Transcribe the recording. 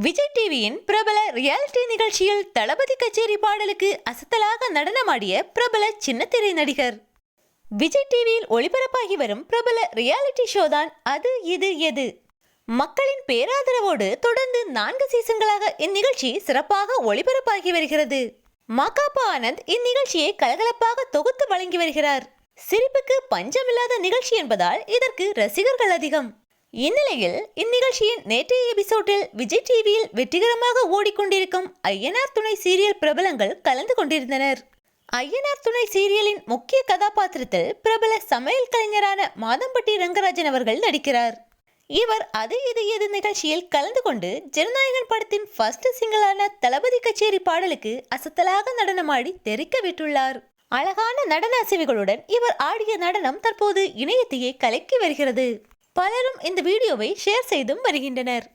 விஜய் டிவியின் பிரபல ரியாலிட்டி நிகழ்ச்சியில் தளபதி கச்சேரி பாடலுக்கு அசத்தலாக நடனமாடிய பிரபல சின்னத்திரை நடிகர். விஜய் டிவியில் ஒளிபரப்பாகி வரும் பிரபல ரியாலிட்டி ஷோ தான் அது இது எது? மக்களின் பேராதரவோடு தொடர்ந்து நான்கு சீசன்களாக இந்நிகழ்ச்சி சிறப்பாக ஒளிபரப்பாகி வருகிறது. மாகாப்பா ஆனந்த் இந்நிகழ்ச்சியை கலகலப்பாக தொகுத்து வழங்கி வருகிறார். சிரிப்புக்கு பஞ்சமில்லாத நிகழ்ச்சி என்பதால் இதற்கு ரசிகர்கள் அதிகம். இந்நிலையில் இந்நிகழ்ச்சியின் நேற்றைய எபிசோட்டில் விஜய் டிவியில் வெற்றிகரமாக ஓடிக்கொண்டிருக்கும் ஐயனார் துணை சீரியல் பிரபலங்கள் கலந்து கொண்டிருந்தனர். ஐயனார் துணை சீரியலின் முக்கிய கதாபாத்திரத்தில் பிரபல சமையல் கலைஞரான மாதம்பட்டி ரங்கராஜன் அவர்கள் நடிக்கிறார். இவர் அது இது எது நிகழ்ச்சியில் கலந்து கொண்டு ஜனநாயகன் படத்தின் ஃபர்ஸ்ட் சிங்கிளான தளபதி கச்சேரி பாடலுக்கு அசத்தலாக நடனமாடி தெரிக்க விட்டுள்ளார். அழகான நடன அசைவுகளுடன் இவர் ஆடிய நடனம் தற்போது இணையத்தையே கலக்கி வருகிறது. பலரும் இந்த வீடியோவை ஷேர் செய்தும் வருகின்றனர்.